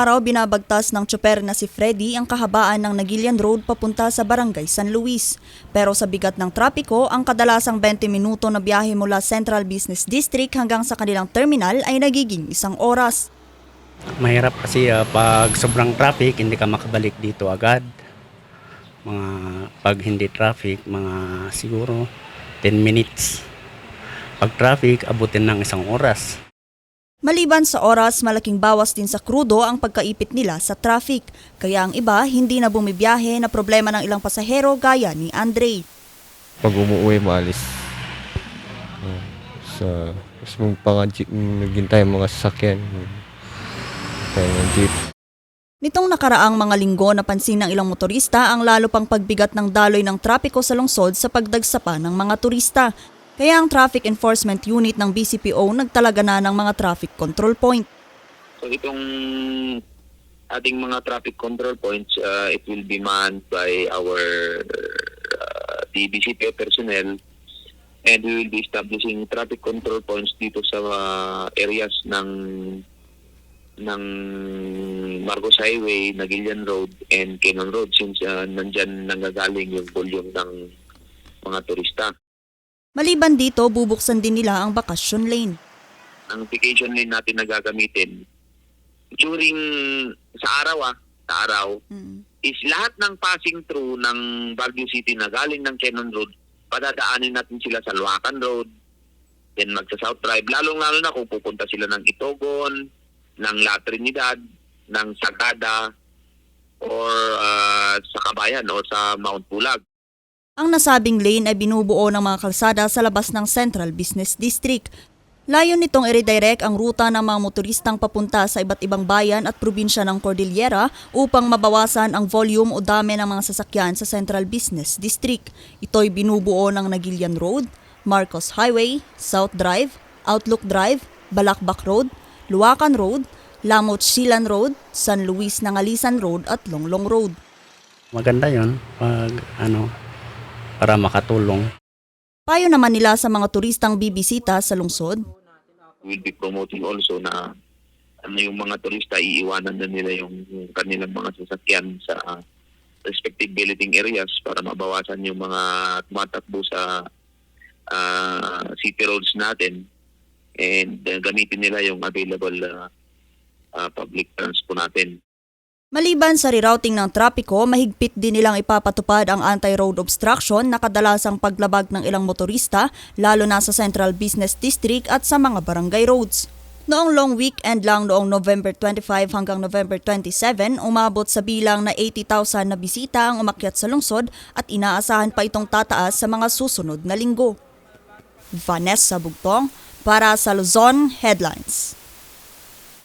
araw binabagtas ng tsoper na si Freddy ang kahabaan ng Nagilian Road papunta sa Barangay San Luis. Pero sa bigat ng trapiko, ang kadalasang 20 minuto na biyahe mula Central Business District hanggang sa kanilang terminal ay nagiging isang oras. Mahirap kasi ah, pag sobrang traffic, hindi ka makabalik dito agad. Mga pag hindi traffic, mga siguro 10 minutes. Pag traffic, abutin ng isang oras. Maliban sa oras, malaking bawas din sa krudo ang pagkaipit nila sa traffic. Kaya ang iba hindi na bumibiyahe na problema ng ilang pasahero gaya ni Andre. pag umuwi maalis. Uh, sa mas ang mga sasakyan. Tayo ng jeep. Nitong nakaraang mga linggo napansin ng ilang motorista ang lalo pang pagbigat ng daloy ng trapiko sa lungsod sa pagdagsapa ng mga turista. Kaya ang Traffic Enforcement Unit ng BCPO nagtalaga na ng mga traffic control point. So itong ating mga traffic control points, uh, it will be manned by our uh, DBCP personnel and we will be establishing traffic control points dito sa uh, areas ng ng Marcos Highway, Nagilian Road, and Cannon Road since uh, nandyan nanggagaling yung volume ng mga turista. Maliban dito, bubuksan din nila ang bakasyon lane. ang vacation lane natin na gagamitin during sa araw ah, sa araw Mm. is lahat ng passing through ng Baguio City na galing ng Cannon Road, padadaanin natin sila sa Luacan Road, then magsa South Drive, lalong-lalo na kung pupunta sila ng Itogon, ng La Trinidad, ng Sagada, or ah, sa Kabayan or sa Mount Pulag. Ang nasabing lane ay binubuo ng mga kalsada sa labas ng Central Business District. Layon nitong i-redirect ang ruta ng mga motoristang papunta sa iba't ibang bayan at probinsya ng Cordillera upang mabawasan ang volume o dami ng mga sasakyan sa Central Business District. Ito'y binubuo ng Nagilian Road, Marcos Highway, South Drive, Outlook Drive, Balakbak Road, Luacan Road, Lamot Silan Road, San Luis Nangalisan Road at Longlong Road. Maganda yon pag ano, para makatulong. Payo naman nila sa mga turistang bibisita sa lungsod. will be promoting also na ano yung mga turista iiwanan na nila yung, kanilang mga sasakyan sa uh, respective billeting areas para mabawasan yung mga tumatakbo sa ah, city roads natin and uh, gamitin nila yung available uh, uh, public transport natin. Maliban sa rerouting ng trapiko, mahigpit din nilang ipapatupad ang anti-road obstruction na kadalasang paglabag ng ilang motorista, lalo na sa Central Business District at sa mga barangay roads. Noong long weekend lang noong November 25 hanggang November 27, umabot sa bilang na 80,000 na bisita ang umakyat sa lungsod at inaasahan pa itong tataas sa mga susunod na linggo. Vanessa Bugtong para sa Luzon Headlines.